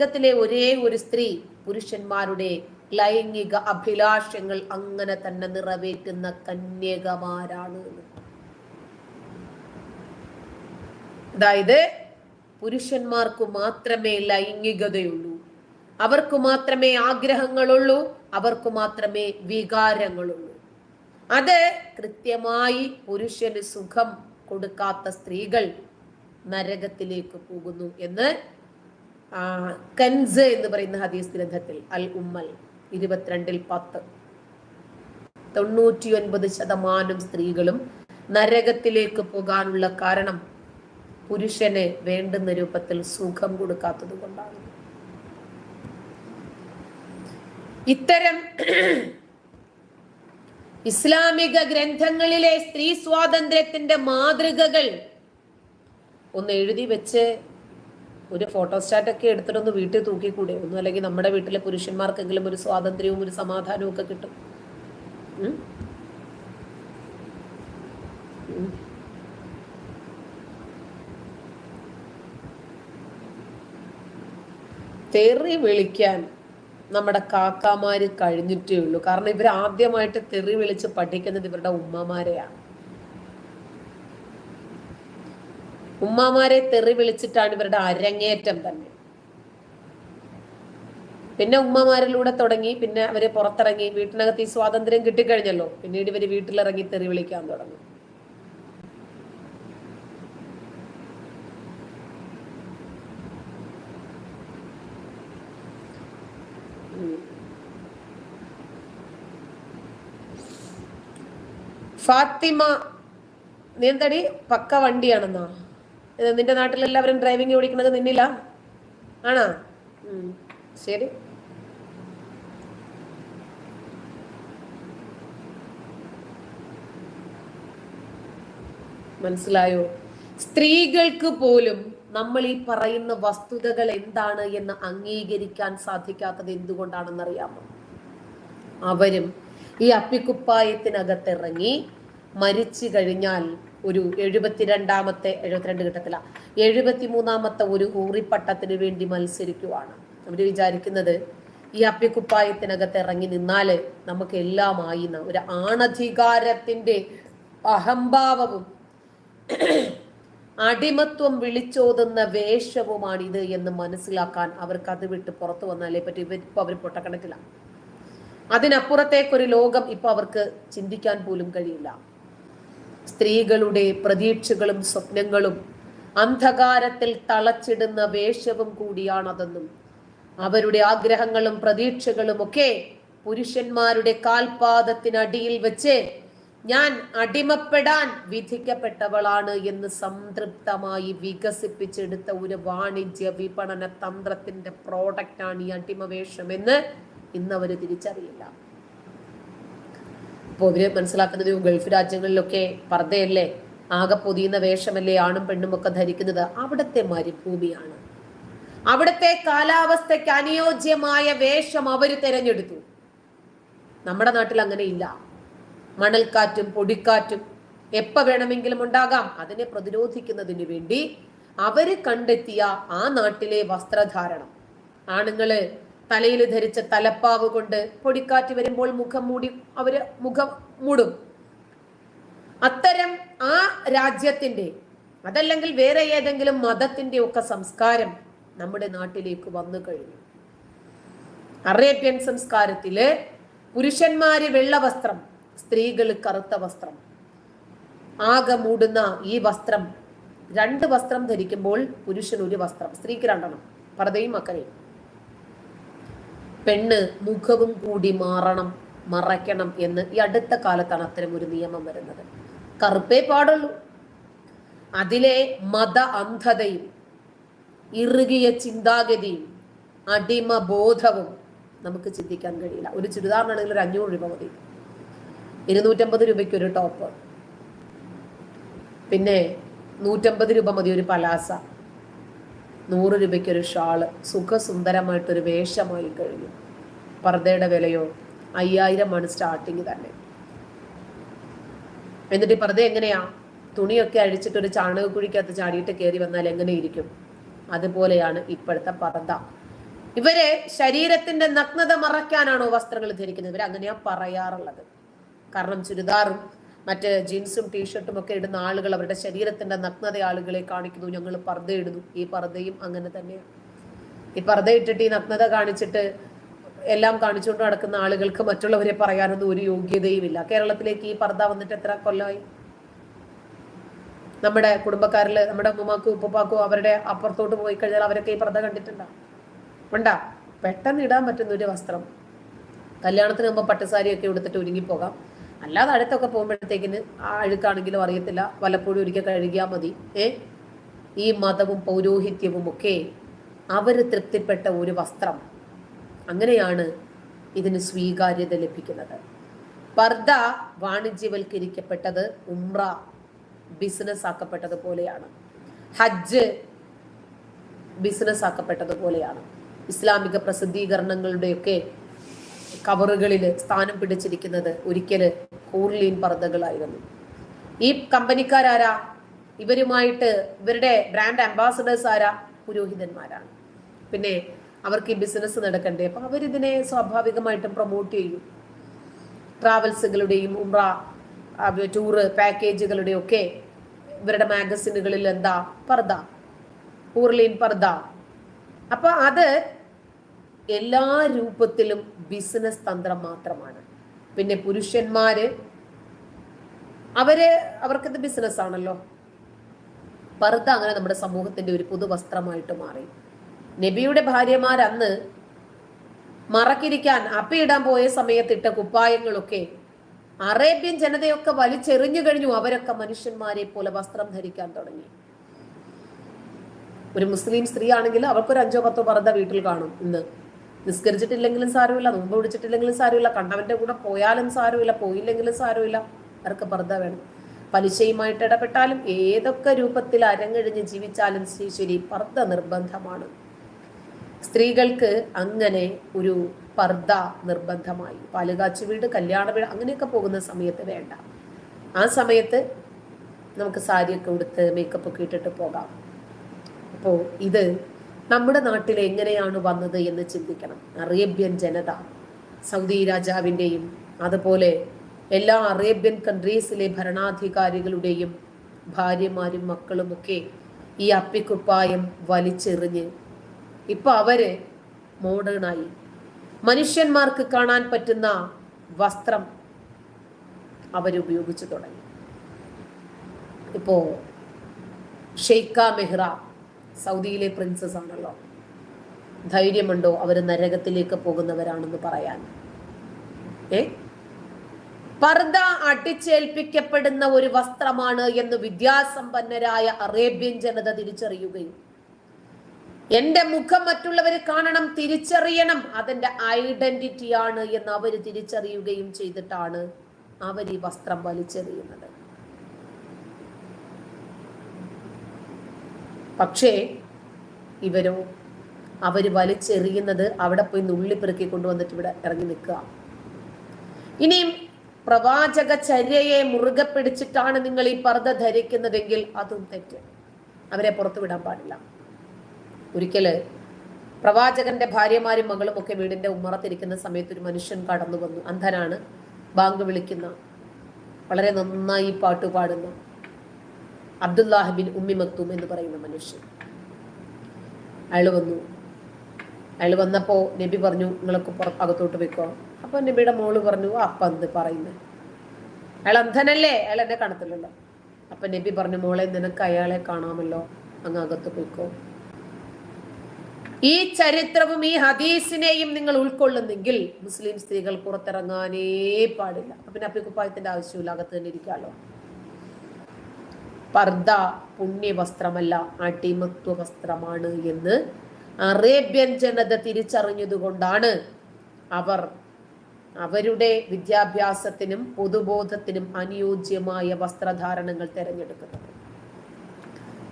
ലോകത്തിലെ ഒരേ ഒരു സ്ത്രീ പുരുഷന്മാരുടെ ലൈംഗിക അഭിലാഷങ്ങൾ അങ്ങനെ തന്നെ നിറവേറ്റുന്ന കന്യകമാരാണ് അതായത് പുരുഷന്മാർക്ക് മാത്രമേ ലൈംഗികതയുള്ളൂ. അവർക്ക് മാത്രമേ ആഗ്രഹങ്ങളുള്ളൂ അവർക്ക് മാത്രമേ വികാരങ്ങളുള്ളൂ. അത് കൃത്യമായി പുരുഷന് സുഖം കൊടുക്കാത്ത സ്ത്രീകൾ നരകത്തിലേക്ക് പോകുന്നു എന്ന് കൻസ് എന്ന് പറയുന്ന ഹദീസ് ഗ്രന്ഥത്തിൽ അൽ ഉമ്മൽ ഇരുപത്തിരണ്ടിൽ പത്ത്. തൊണ്ണൂറ്റി ഒൻപത് ശതമാനം സ്ത്രീകളും നരകത്തിലേക്ക് പോകാനുള്ള കാരണം പുരുഷന് വേണ്ടുന്ന രൂപത്തിൽ സുഖം കൊടുക്കാത്തത് കൊണ്ടാണ്. ഇത്തരം ഇസ്ലാമിക ഗ്രന്ഥങ്ങളിലെ സ്ത്രീ സ്വാതന്ത്ര്യത്തിന്റെ മാതൃകകൾ ഒന്ന് എഴുതി വെച്ച് ഒരു ഫോട്ടോസ്റ്റാറ്റ് ഒക്കെ എടുത്തിട്ടൊന്ന് വീട്ടിൽ തൂക്കിക്കൂടെ? ഒന്നും അല്ലെങ്കിൽ നമ്മുടെ വീട്ടിലെ പുരുഷന്മാർക്കെങ്കിലും ഒരു സ്വാതന്ത്ര്യവും ഒരു സമാധാനവും ഒക്കെ കിട്ടും. തെറി വിളിക്കാൻ നമ്മുടെ കാക്കാമാര് കഴിഞ്ഞിട്ടേ ഉള്ളൂ. കാരണം ഇവർ ആദ്യമായിട്ട് തെറി വിളിച്ച് പഠിക്കുന്നത് ഇവരുടെ ഉമ്മമാരെയാണ്. ഉമ്മമാരെ തെറി വിളിച്ചിട്ടാണ് ഇവരുടെ അരങ്ങേറ്റം തന്നെ. പിന്നെ ഉമ്മമാരിലൂടെ തുടങ്ങി പിന്നെ അവർ പുറത്തിറങ്ങി വീട്ടിനകത്ത് ഈ സ്വാതന്ത്ര്യം കിട്ടിക്കഴിഞ്ഞല്ലോ പിന്നീട് ഇവർ വീട്ടിലിറങ്ങി തെറി വിളിക്കാൻ തുടങ്ങി. ഫാത്തിമ നീന്തടി പക്ക വണ്ടിയാണെന്നാ? നിന്റെ നാട്ടിൽ എല്ലാവരും ഡ്രൈവിംഗ് ഓടിക്കുന്നത് നിന്നില്ല? ആണോ? ശരി. മനസ്സിലായോ? സ്ത്രീകൾക്ക് പോലും നമ്മൾ ഈ പറയുന്ന വസ്തുതകൾ എന്താണ് എന്ന് അംഗീകരിക്കാൻ സാധിക്കാത്തത് എന്തുകൊണ്ടാണെന്നറിയാമോ? അവരും ഈ അപ്പിക്കുപ്പായത്തിനകത്തിറങ്ങി മരിച്ചു കഴിഞ്ഞാൽ ഒരു എഴുപത്തിരണ്ടാമത്തെ എഴുപത്തിരണ്ട് കിട്ടത്തില്ല എഴുപത്തിമൂന്നാമത്തെ ഒരു ഊറിപ്പട്ടത്തിന് വേണ്ടി മത്സരിക്കുവാണ്. അവർ വിചാരിക്കുന്നത് ഈ അപ്പ്യക്കുപ്പായത്തിനകത്ത് ഇറങ്ങി നിന്നാൽ നമുക്ക് എല്ലാമായി ഒരു ആണധികാരത്തിന്റെ അഹംഭാവവും അടിമത്വം വിളിച്ചോതുന്ന വേഷവുമാണ് ഇത് എന്ന് മനസ്സിലാക്കാൻ അവർക്ക് അത് വിട്ട് പുറത്തു വന്നാലേ പറ്റി. ഇപ്പൊ അവർ പൊട്ടക്കണക്കില്ല അതിനപ്പുറത്തേക്കൊരു ലോകം ഇപ്പൊ അവർക്ക് ചിന്തിക്കാൻ പോലും കഴിയില്ല. സ്ത്രീകളുടെ പ്രതീക്ഷകളും സ്വപ്നങ്ങളും അന്ധകാരത്തിൽ തളച്ചിടുന്ന വേഷവും കൂടിയാണതെന്നും അവരുടെ ആഗ്രഹങ്ങളും പ്രതീക്ഷകളും ഒക്കെ പുരുഷന്മാരുടെ കാൽപാദത്തിനടിയിൽ വെച്ച് ഞാൻ അടിമപ്പെടാൻ വിധിക്കപ്പെട്ടവളാണ് എന്ന് സംതൃപ്തമായി വികസിപ്പിച്ചെടുത്ത ഒരു വാണിജ്യ വിപണന തന്ത്രത്തിന്റെ പ്രോഡക്റ്റാണ് ഈ അടിമവേഷം എന്ന് ഇന്നവര് തിരിച്ചറിയില്ല. ഇവർ മനസ്സിലാക്കുന്നത് ഗൾഫ് രാജ്യങ്ങളിലൊക്കെ പർദ്ദയല്ലേ? ആകെ പൊതിയുന്ന വേഷമല്ലേ ആണും പെണ്ണും ഒക്കെ ധരിക്കുന്നത്? അവിടത്തെ മരുഭൂമിയാണ്. അവിടുത്തെ കാലാവസ്ഥയ്ക്ക് അനുയോജ്യമായ വേഷം അവർ തിരഞ്ഞെടുത്തു. നമ്മുടെ നാട്ടിൽ അങ്ങനെ ഇല്ല. മണൽക്കാറ്റും പൊടിക്കാറ്റും എപ്പ വേണമെങ്കിലും ഉണ്ടാകാം. അതിനെ പ്രതിരോധിക്കുന്നതിന് വേണ്ടി അവർ കണ്ടെത്തിയ ആ നാട്ടിലെ വസ്ത്രധാരണം. ആണുങ്ങൾ തലയിൽ ധരിച്ച തലപ്പാവ് കൊണ്ട് പൊടിക്കാറ്റ് വരുമ്പോൾ മുഖം മൂടി അവർ മുഖം മൂടും. അത്തരം ആ രാജ്യത്തിന്റെ അതല്ലെങ്കിൽ വേറെ ഏതെങ്കിലും മതത്തിന്റെ ഒക്കെ സംസ്കാരം നമ്മുടെ നാട്ടിലേക്ക് വന്നു കഴിഞ്ഞു. അറേബ്യൻ സംസ്കാരത്തിൽ പുരുഷന്മാര് വെള്ള വസ്ത്രം സ്ത്രീകൾ കറുത്ത വസ്ത്രം. ആകെ മൂടുന്ന ഈ വസ്ത്രം രണ്ട് വസ്ത്രം ധരിക്കുമ്പോൾ പുരുഷൻ ഒരു വസ്ത്രം സ്ത്രീക്ക് രണ്ടെണ്ണം പർദ്ദയും അക്കരയും പെണ്ണ് മുഖവും കൂടി മാറണം മറയ്ക്കണം എന്ന് ഈ അടുത്ത കാലത്താണ് അത്തരം ഒരു നിയമം വരുന്നത്. കറുപ്പേ പാടുള്ളൂ. അതിലെ മത അന്ധതയും ഇറുകിയ ചിന്താഗതിയും അടിമബോധവും നമുക്ക് ചിന്തിക്കാൻ കഴിയില്ല. ഒരു ചുരിദാറിനാണെങ്കിൽ ഒരു അഞ്ഞൂറ് രൂപ മതി. ഇരുന്നൂറ്റമ്പത് രൂപയ്ക്ക് ഒരു ടോപ്പ്. പിന്നെ നൂറ്റമ്പത് രൂപ മതി ഒരു പലാസ. നൂറ് രൂപയ്ക്കൊരു ഷാൾ സുഖസുന്ദരമായിട്ടൊരു വേഷമായി കഴിഞ്ഞു. പർദ്ദയുടെ വിലയോ അയ്യായിരമാണ് സ്റ്റാർട്ടിങ് തന്നെ. എന്നിട്ട് ഈ പർദ്ദ എങ്ങനെയാ? തുണിയൊക്കെ അഴിച്ചിട്ട് ഒരു ചാണകക്കുഴിക്കകത്ത് ചാടിയിട്ട് കയറി വന്നാൽ എങ്ങനെ ഇരിക്കും? അതുപോലെയാണ് ഇപ്പോഴത്തെ പർദ്ദ. ഇവരെ ശരീരത്തിന്റെ നഗ്നത മറയ്ക്കാനാണോ വസ്ത്രങ്ങൾ ധരിക്കുന്നത്? ഇവർ അങ്ങനെയാ പറയാറുള്ളത്. കാരണം ചുരിദാറും മറ്റ് ജീൻസും ടീഷർട്ടും ഒക്കെ ഇടുന്ന ആളുകൾ അവരുടെ ശരീരത്തിന്റെ നഗ്നത ആളുകളെ കാണിക്കുന്നു. ഞങ്ങൾ പർദ്ദയിടുന്നു. ഈ പർദ്ദയും അങ്ങനെ തന്നെയാണ്. ഈ പർദ്ദയിട്ടിട്ട് ഈ നഗ്നത കാണിച്ചിട്ട് എല്ലാം കാണിച്ചുകൊണ്ട് നടക്കുന്ന ആളുകൾക്ക് മറ്റുള്ളവരെ പറയാനൊന്നും ഒരു യോഗ്യതയും ഇല്ല. കേരളത്തിലേക്ക് ഈ പർദ്ദ വന്നിട്ട് എത്ര കൊല്ലമായി നമ്മുടെ കുടുംബക്കാരിൽ നമ്മുടെ ഉമ്മമാക്കും ഉപ്പുപ്പാക്കും അവരുടെ അപ്പുറത്തോട്ട് പോയി കഴിഞ്ഞാൽ അവരൊക്കെ ഈ പർദ്ദ കണ്ടിട്ടുണ്ടോ? ഉണ്ടാ? പെട്ടെന്ന് ഇടാൻ പറ്റുന്ന ഒരു വസ്ത്രം. കല്യാണത്തിന് മുമ്പ് പട്ടുസാരിയൊക്കെ എടുത്തിട്ട് ഒരുങ്ങിപ്പോകാം അല്ലാതെ അടുത്തൊക്കെ പോകുമ്പോഴത്തേക്കിന് ആ അഴുക്കാണെങ്കിലും അറിയത്തില്ല. വല്ലപ്പോഴും ഒരിക്കൽ കഴുകിയാൽ മതി. ഏ? ഈ മതവും പൗരോഹിത്യവും ഒക്കെ അവർ തൃപ്തിപ്പെട്ട ഒരു വസ്ത്രം. അങ്ങനെയാണ് ഇതിന് സ്വീകാര്യത ലഭിക്കുന്നത്. പർദ വാണിജ്യവൽക്കരിക്കപ്പെട്ടത് ഉംറ ബിസിനസ് ആക്കപ്പെട്ടത് പോലെയാണ്. ഹജ്ജ് ബിസിനസ് ആക്കപ്പെട്ടത് പോലെയാണ്. ഇസ്ലാമിക പ്രസിദ്ധീകരണങ്ങളുടെയൊക്കെ കവറുകളിൽ സ്ഥാനം പിടിച്ചിരിക്കുന്നത് ഒരിക്കൽ കൂർലീൻ പർദ്ദകളായിരുന്നു. ഈ കമ്പനിക്കാരാരാ? ഇവരുമായിട്ട് ഇവരുടെ ബ്രാൻഡ് അംബാസഡേഴ്സ് ആരാ? പുരോഹിതന്മാരാണ്. പിന്നെ അവർക്ക് ഈ ബിസിനസ് നടക്കണ്ടേ? അപ്പൊ അവരിതിനെ സ്വാഭാവികമായിട്ടും പ്രൊമോട്ട് ചെയ്യും. ട്രാവൽസുകളുടെയും ഉംറ ടൂറ് പാക്കേജുകളുടെയും ഒക്കെ ഇവരുടെ മാഗസിനുകളിൽ എന്താ പർദ്ദ. ഊർലീൻ പർദ്ദ. അപ്പൊ അത് എല്ലാ രൂപത്തിലും ബിസിനസ് തന്ത്രം മാത്രമാണ്. പിന്നെ പുരുഷന്മാര് അവർ അവർക്കത് ബിസിനസ് ആണല്ലോ. പർദ്ദ അങ്ങനെ നമ്മുടെ സമൂഹത്തിന്റെ ഒരു പുതുവസ്ത്രമായിട്ട് മാറി. നബിയുടെ ഭാര്യമാർ അന്ന് മറക്കിരിക്കാൻ അപ്പിയിടാൻ പോയ സമയത്ത് ഇട്ട കുപ്പായങ്ങളൊക്കെ അറേബ്യൻ ജനതയൊക്കെ വലിച്ചെറിഞ്ഞു കഴിഞ്ഞു. അവരൊക്കെ മനുഷ്യന്മാരെ പോലെ വസ്ത്രം ധരിക്കാൻ തുടങ്ങി. ഒരു മുസ്ലിം സ്ത്രീ ആണെങ്കിൽ അവർക്കൊരു അഞ്ചോ പത്തോ പർദ്ദ വീട്ടിൽ കാണും ഇന്ന്. നിസ്കരിച്ചിട്ടില്ലെങ്കിലും സാരമില്ല നോമ്പ് പിടിച്ചിട്ടില്ലെങ്കിലും സാരമില്ല കണ്ടവന്റെ കൂടെ പോയാലും സാരമില്ല പോയില്ലെങ്കിലും സാരമില്ല അവർക്ക് പർദ്ദ വേണം. പലിശയുമായിട്ട് ഇടപെട്ടാലും ഏതൊക്കെ രൂപത്തിൽ അരങ്ങഴിഞ്ഞ് ജീവിച്ചാലും ശ്രീശ്വരി പർദ്ദ നിർബന്ധമാണ്. സ്ത്രീകൾക്ക് അങ്ങനെ ഒരു പർദ്ദ നിർബന്ധമായി. പാലുകാച്ചു വീട് കല്യാണ വീട് അങ്ങനെയൊക്കെ പോകുന്ന സമയത്ത് വേണ്ട. ആ സമയത്ത് നമുക്ക് സാരിയൊക്കെ ഉടുത്ത് മേക്കപ്പ് ഒക്കെ ഇട്ടിട്ട് പോകാം. അപ്പോൾ ഇത് നമ്മുടെ നാട്ടിൽ എങ്ങനെയാണ് വന്നത് എന്ന് ചിന്തിക്കണം. അറേബ്യൻ ജനത സൗദി രാജാവിന്റെയും അതുപോലെ എല്ലാ അറേബ്യൻ കൺട്രീസിലെ ഭരണാധികാരികളുടെയും ഭാര്യമാരും മക്കളുമൊക്കെ ഈ അപ്പിക്കുപ്പായം വലിച്ചെറിഞ്ഞ് ഇപ്പം അവർ മോഡേണായി മനുഷ്യന്മാർക്ക് കാണാൻ പറ്റുന്ന വസ്ത്രം അവരുപയോഗിച്ചു തുടങ്ങി. ഇപ്പോ ഷെയ്ഖ മെഹ്റ സൗദിയിലെ പ്രിൻസസ് ഉണ്ടല്ലോ. ധൈര്യമുണ്ടോ അവർ നരകത്തിലേക്ക് പോകുന്നവരാണെന്ന് പറയാൻ? ഏ? പർദ അടിച്ചേൽപ്പിക്കപ്പെടുന്ന ഒരു വസ്ത്രമാണ് എന്ന് വിദ്യാസമ്പന്നരായ അറേബ്യൻ ജനത തിരിച്ചറിയുകയും എന്റെ മുഖം മറ്റുള്ളവർ കാണണം തിരിച്ചറിയണം അതെന്റെ ഐഡന്റിറ്റിയാണ് എന്ന് അവർ തിരിച്ചറിയുകയും ചെയ്തിട്ടാണ് അവർ ഈ വസ്ത്രം വലിച്ചെറിയുന്നത്. പക്ഷേ ഇവരോ? അവർ വലിച്ചെറിയുന്നത് അവിടെ പോയി നുള്ളിപ്പെറുക്കി കൊണ്ടുവന്നിട്ട് ഇവിടെ ഇറങ്ങി നിൽക്കുക. ഇനിയും പ്രവാചക ചര്യയെ മുറുകെ പിടിച്ചിട്ടാണ് നിങ്ങൾ ഈ പർദ്ദ ധരിക്കുന്നതെങ്കിൽ അതും തെറ്റ്. അവരെ പുറത്തു വിടാൻ പാടില്ല. ഒരിക്കൽ പ്രവാചകന്റെ ഭാര്യമാരും മകളും ഒക്കെ വീടിന്റെ ഉമ്മറത്തിരിക്കുന്ന സമയത്ത് ഒരു മനുഷ്യൻ കടന്നു വന്നു. അന്ധനാണ്. ബാങ്ക് വിളിക്കുന്ന. വളരെ നന്നായി പാട്ട് പാടുന്ന. അബ്ദുല്ലാഹിബിൻ ഉമ്മി മക്തൂം എന്ന് പറയുന്ന മനുഷ്യൻ. അയാൾ വന്നു. അയാൾ വന്നപ്പോ നബി പറഞ്ഞു നിങ്ങളൊക്കെ പുറ അകത്തോട്ട് വെക്കോ അപ്പൊ നബിയുടെ മോൾ പറഞ്ഞു അപ്പ എന്ത് പറയുന്നത് അയാൾ അന്ധനല്ലേ? അയാൾ എന്നെ കാണത്തില്ലല്ലോ. അപ്പൊ നബി പറഞ്ഞു മോളെ നിനക്ക് അയാളെ കാണാമല്ലോ. അങ്ങ് അകത്ത് പോയിക്കോ. ഈ ചരിത്രവും ഈ ഹദീസിനെയും നിങ്ങൾ ഉൾക്കൊള്ളുന്നെങ്കിൽ മുസ്ലിം സ്ത്രീകൾ പുറത്തിറങ്ങാനേ പാടില്ല. അപ്പൊ പിന്നെ അപ്പിക്കുപ്പായത്തിന്റെ ആവശ്യമില്ല. അകത്ത് തന്നെ ഇരിക്കാമല്ലോ പർദ്ദ പുണ്യവസ്ത്രമല്ല അടിമത്വ വസ്ത്രമാണ് എന്ന് അറേബ്യൻ ജനത തിരിച്ചറിഞ്ഞതുകൊണ്ടാണ് അവർ അവരുടെ വിദ്യാഭ്യാസത്തിനും പൊതുബോധത്തിനും അനുയോജ്യമായ വസ്ത്രധാരണങ്ങൾ തിരഞ്ഞെടുക്കുന്നത്.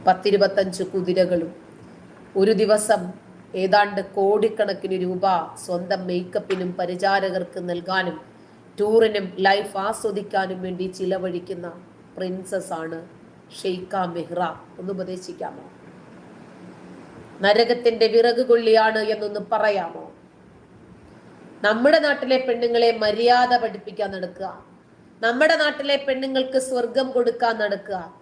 പത്തിരുപത്തഞ്ച് കുതിരകളും ഒരു ദിവസം ഏതാണ്ട് കോടിക്കണക്കിന് രൂപ സ്വന്തം മേക്കപ്പിനും പരിചാരകർക്ക് നൽകാനും ടൂറിനും ലൈഫ് ആസ്വദിക്കാനും വേണ്ടി ചിലവഴിക്കുന്ന പ്രിൻസസ് ആണ് ഷെയ്ഖ മെഹ്റ. ഒന്ന് ഉപദേശിക്കാമോ? നരകത്തിന്റെ വിറക് കൊള്ളിയാണ് എന്നൊന്ന് പറയാമോ? നമ്മുടെ നാട്ടിലെ പെണ്ണുങ്ങളെ മര്യാദ പഠിപ്പിക്കാൻ നടക്കുക. നമ്മുടെ നാട്ടിലെ പെണ്ണുങ്ങൾക്ക് സ്വർഗം കൊടുക്കാൻ നടക്കുക.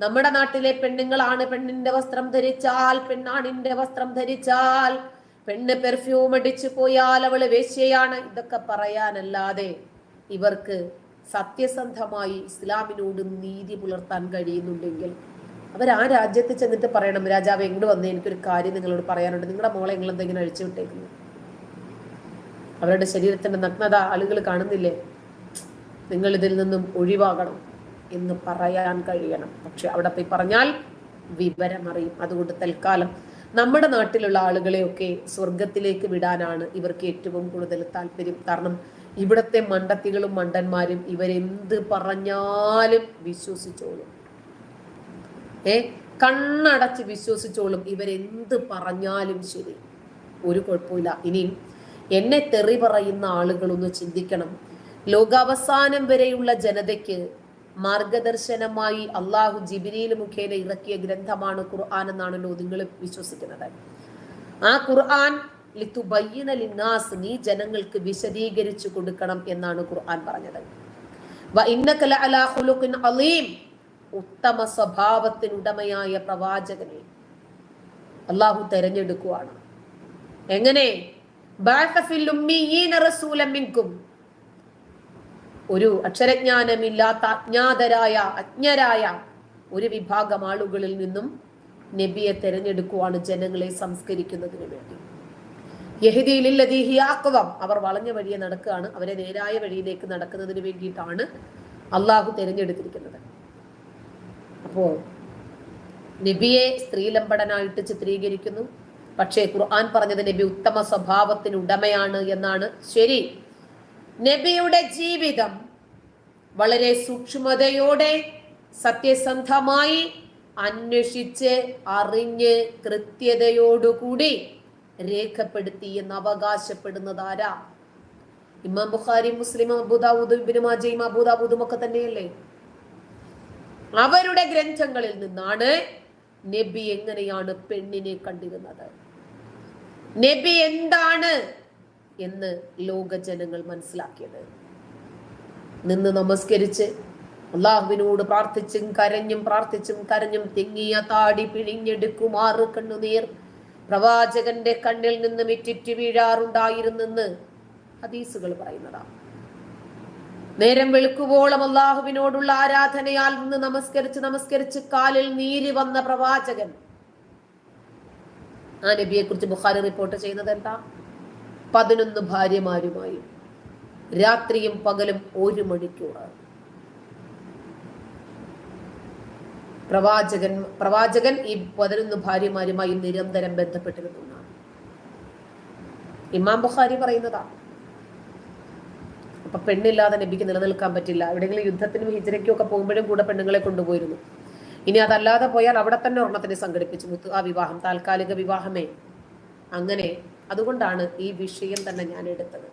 നമ്മുടെ നാട്ടിലെ പെണ്ണുങ്ങളാണ് പെണ്ണിന്റെ വസ്ത്രം ധരിച്ചാൽ പെണ്ണാണിന്റെ വസ്ത്രം ധരിച്ചാൽ പെണ്ണ് പെർഫ്യൂം അടിച്ചു പോയാൽ അവൾ വേശ്യയാണ്. ഇതൊക്കെ പറയാനല്ലാതെ ഇവർക്ക് സത്യസന്ധമായി ഇസ്ലാമിനോട് നീതി പുലർത്താൻ കഴിയുന്നുണ്ടെങ്കിൽ അവർ ആ രാജ്യത്ത് ചെന്നിട്ട് പറയണം രാജാവ് എങ്ങോട്ട് വന്നേ? എനിക്കൊരു കാര്യം നിങ്ങളോട് പറയാനുണ്ട്. നിങ്ങളുടെ മോളെ നിങ്ങൾ എന്തെങ്കിലും അഴിച്ചു വിട്ടേക്കുന്നു അവരുടെ ശരീരത്തിന്റെ നഗ്നത ആളുകൾ കാണുന്നില്ലേ? നിങ്ങൾ ഇതിൽ നിന്നും ഒഴിവാകണം എന്ന് പറയാൻ കഴിയണം. പക്ഷെ അവിടെ പോയി പറഞ്ഞാൽ വിവരമറിയും. അതുകൊണ്ട് തൽക്കാലം നമ്മുടെ നാട്ടിലുള്ള ആളുകളെയൊക്കെ സ്വർഗത്തിലേക്ക് വിടാനാണ് ഇവർക്ക് ഏറ്റവും കൂടുതൽ താല്പര്യം. കാരണം ഇവിടത്തെ മണ്ടത്തികളും മണ്ടന്മാരും ഇവരെന്ത് പറഞ്ഞാലും വിശ്വസിച്ചോളും. ഏ? കണ്ണടച്ച് വിശ്വസിച്ചോളും ഇവരെന്ത് പറഞ്ഞാലും ശരി. ഒരു കുഴപ്പമില്ല. ഇനിയും എന്നെ തെറി പറയുന്ന ആളുകളൊന്ന് ചിന്തിക്കണം. ലോകാവസാനം വരെയുള്ള ജനതയ്ക്ക് മാർഗദർശനമായി അള്ളാഹു ജിബിരിയിൽ മുഖേന ഇറക്കിയ ഗ്രന്ഥമാണ് ഖുർആൻ എന്നാണല്ലോ നിങ്ങൾ വിശ്വസിക്കുന്നത്. ആ ഖുർആൻ ലിത്തുബയ്യന ലിന്നാസ് നീ ജനങ്ങൾക്ക് വിശദീകരിച്ചു കൊടുക്കണം എന്നാണ് ഖുർആൻ പറഞ്ഞത്. ഉത്തമ സ്വഭാവത്തിനുടമയായ പ്രവാചകനെ അള്ളാഹു തെരഞ്ഞെടുക്കുവാണ്. എങ്ങനെ? ഒരു അക്ഷരജ്ഞാനമില്ലാത്ത അജ്ഞാതരായ അജ്ഞരായ ഒരു വിഭാഗം ആളുകളിൽ നിന്നും നബിയെ തെരഞ്ഞെടുക്കുവാണ് ജനങ്ങളെ സംസ്കരിക്കുന്നതിന് വേണ്ടി. യഹിദിയിലില്ലതീഹിയാക്കുവം അവർ വളഞ്ഞ വഴിയെ നടക്കുകയാണ്. അവരെ നേരായ വഴിയിലേക്ക് നടക്കുന്നതിന് വേണ്ടിയിട്ടാണ് അള്ളാഹു തിരഞ്ഞെടുത്തിരിക്കുന്നത്. അപ്പോൾ നബിയെ സ്ത്രീലമ്പടനായിട്ട് ചിത്രീകരിക്കുന്നു. പക്ഷേ ഖുർആൻ പറഞ്ഞത് നബി ഉത്തമ സ്വഭാവത്തിന് ഉടമയാണ് എന്നാണ്. ശരി. നബിയുടെ ജീവിതം വളരെ സൂക്ഷ്മതയോടെ സത്യസന്ധമായി അന്വേഷിച്ച് അറിഞ്ഞ് കൃത്യതയോടുകൂടി രേഖപ്പെടുത്തി എന്ന് അവകാശപ്പെടുന്നത് ആരാ? ഇമാം ബുഖാരി മുസ്ലിം അബുദാവൂദ് ഇബിന് മാജയും അബുദാവൂദും ഒക്കെ തന്നെയല്ലേ? അവരുടെ ഗ്രന്ഥങ്ങളിൽ നിന്നാണ് നബി എങ്ങനെയാണ് പെണ്ണിനെ കണ്ടിരുന്നത്? നബി എന്താണ് എന്ന് ലോക ജനങ്ങൾ മനസ്സിലാക്കിയത്. നിന്ന് നമസ്കരിച്ച് അള്ളാഹുവിനോട് പ്രാർത്ഥിച്ചും കരഞ്ഞും പ്രാർത്ഥിച്ചും കരഞ്ഞും തെങ്ങിയ താടി പിഴിഞ്ഞെടുക്കുമാറ് കണ്ണുനീർ പ്രവാചകന്റെ കണ്ണിൽ നിന്ന് മിറ്റിറ്റ് വീഴാറുണ്ടായിരുന്നെന്ന് ഹദീസുകൾ പറയുന്നതാണ് നേരം വെളുക്കുവോളം അള്ളാഹുവിനോടുള്ള ആരാധനയാൽ നിന്ന് നമസ്കരിച്ച് നമസ്കരിച്ച് കാലിൽ നീരി വന്ന പ്രവാചകൻ. ആ നബിയെ കുറിച്ച് ബുഖാരി റിപ്പോർട്ട് ചെയ്യുന്നത് എന്താ? പതിനൊന്ന് ഭാര്യമാരുമായും രാത്രിയും പകലും ഒരു മണിക്കൂർ പ്രവാചകൻ പ്രവാചകൻ ഈ പതിനൊന്ന് ഭാര്യമാരുമായി നിരന്തരം ബന്ധപ്പെട്ടിരുന്നു എന്നാണ് ഇമാം ബുഖാരി പറയുന്നതാ. അപ്പൊ പെണ്ണില്ലാതെ നബിക്ക് നിലനിൽക്കാൻ പറ്റില്ല. എവിടെയെങ്കിലും യുദ്ധത്തിനും ഹിജരയ്ക്കും ഒക്കെ പോകുമ്പോഴും കൂടെ പെണ്ണുങ്ങളെ കൊണ്ടുപോയിരുന്നു. ഇനി അതല്ലാതെ പോയാൽ അവിടെ തന്നെ ഒരെണ്ണത്തിനെ സംഘടിപ്പിച്ചു. മുത്തു ആ വിവാഹം താൽക്കാലിക വിവാഹമേ. അങ്ങനെ അതുകൊണ്ടാണ് ഈ വിഷയം തന്നെ ഞാൻ എടുത്തത്.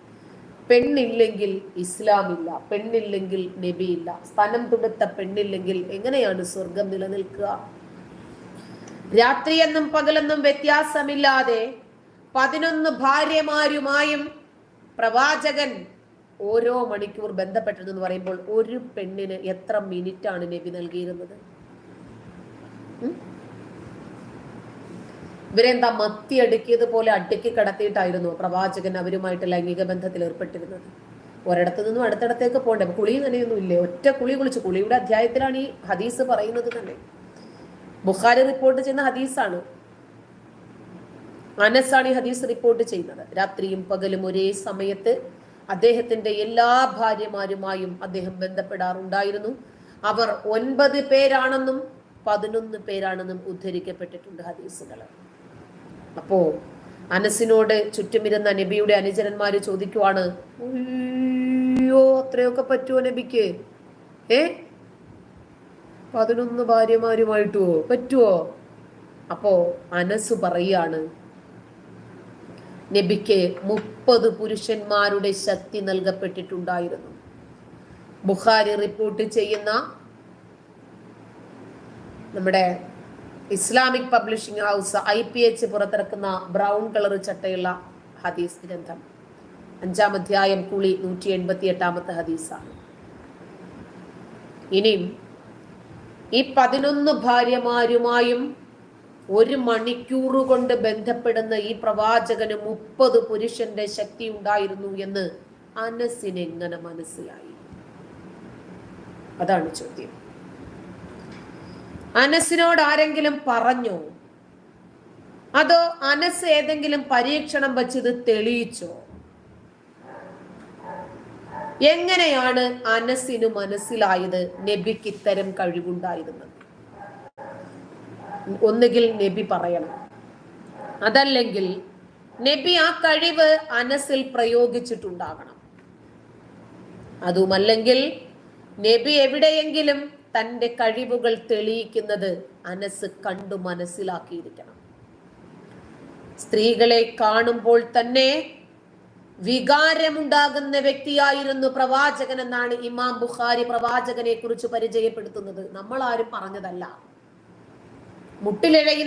പെണ്ണില്ലെങ്കിൽ ഇസ്ലാമില്ല പെണ്ണില്ലെങ്കിൽ നബിയില്ല സ്ഥലം തുടുത്ത പെണ്ണില്ലെങ്കിൽ എങ്ങനെയാണ് സ്വർഗം നിലനിൽക്കുക രാത്രിയെന്നും പകലെന്നും വ്യത്യാസമില്ലാതെ പതിനൊന്ന് ഭാര്യമാരുമായും പ്രവാചകൻ ഓരോ മണിക്കൂർ ബന്ധപ്പെട്ടതെന്ന് പറയുമ്പോൾ ഒരു പെണ്ണിന് എത്ര മിനിറ്റാണ് നബി നൽകിയിരുന്നത്? ഇവരെന്താ മത്തി അടുക്കിയത് പോലെ അടുക്കി കിടത്തിയിട്ടായിരുന്നു പ്രവാചകൻ അവരുമായിട്ട് ലൈംഗിക ബന്ധത്തിൽ ഏർപ്പെട്ടിരുന്നത്. ഒരിടത്തു നിന്നും അടുത്തിടത്തേക്ക് പോകണ്ടേ? കുളി തന്നെയൊന്നും ഇല്ലേ? ഒറ്റ കുളി കുളിച്ചു. കുളിയുടെ അധ്യായത്തിലാണ് ഈ ഹദീസ് പറയുന്നത് തന്നെ. ബുഖാരി റിപ്പോർട്ട് ചെയ്യുന്ന ഹദീസാണ്. അനസാണ് ഈ ഹദീസ് റിപ്പോർട്ട് ചെയ്യുന്നത്. രാത്രിയും പകലും ഒരേ സമയത്ത് അദ്ദേഹത്തിന്റെ എല്ലാ ഭാര്യമാരുമായും അദ്ദേഹം ബന്ധപ്പെടാറുണ്ടായിരുന്നു. അവർ ഒൻപത് പേരാണെന്നും പതിനൊന്ന് പേരാണെന്നും ഉദ്ധരിക്കപ്പെട്ടിട്ടുണ്ട് ഹദീസുകൾ അപ്പോ അനസിനോട് ചുറ്റുമിരുന്ന നബിയുടെ അനുചരന്മാർ ചോദിക്കുവാണ് അയ്യോ അത്രയൊക്കെ പറ്റുമോ നബിക്ക്? ഏ? പതിനൊന്ന് ഭാര്യമാരുമായിട്ടുവോ പറ്റുവോ? അപ്പോ അനസ് പറയാണ് നബിക്ക് മുപ്പത് പുരുഷന്മാരുടെ ശക്തി നൽകപ്പെട്ടിട്ടുണ്ടായിരുന്നു. ബുഖാരി റിപ്പോർട്ട് ചെയ്യുന്ന നമ്മുടെ Islamic publishing house I P H പുറത്തിറക്കുന്ന ബ്രൗൺ കളർ ചട്ടയുള്ള ഹദീസ് ഗ്രന്ഥം. അഞ്ചാം അധ്യായം കുളി നൂറ്റി എൺപത്തി എട്ടാമത്തെ ഹദീസാണ്. ഇനിയും ഈ പതിനൊന്ന് ഭാര്യമാരുമായും ഒരു മണിക്കൂർ കൊണ്ട് ബന്ധപ്പെടുന്ന ഈ പ്രവാചകന് മുപ്പത് പുരുഷന്റെ ശക്തി ഉണ്ടായിരുന്നു എന്ന് അനസിന് എങ്ങനെ മനസ്സിലായി. അതാണ് ചോദ്യം. അനസിനോട് ആരെങ്കിലും പറഞ്ഞു? അതോ അനസ് ഏതെങ്കിലും പരീക്ഷണം വച്ചത് തെളിയിച്ചോ? എങ്ങനെയാണ് അനസിന് മനസ്സിലായത് നബിക്ക് ഇത്തരം കഴിവുണ്ടായിരുന്നത്? ഒന്നുകിൽ നബി പറയണം. അതല്ലെങ്കിൽ നബി ആ കഴിവ് അനസിൽ പ്രയോഗിച്ചിട്ടുണ്ടാകണം. അതുമല്ലെങ്കിൽ നബി എവിടെയെങ്കിലും തന്റെ കഴിവുകൾ തെളിയിക്കുന്നത് അനസ് കണ്ടു മനസ്സിലാക്കിയിരിക്കണം. സ്ത്രീകളെ കാണുമ്പോൾ തന്നെ വികാരമുണ്ടാകുന്ന വ്യക്തിയായിരുന്നു പ്രവാചകൻ എന്നാണ് ഇമാം ബുഖാരി പ്രവാചകനെ കുറിച്ച് പരിചയപ്പെടുത്തുന്നത്. നമ്മൾ ആരും പറഞ്ഞതല്ല. മുട്ടിലിഴയുന്ന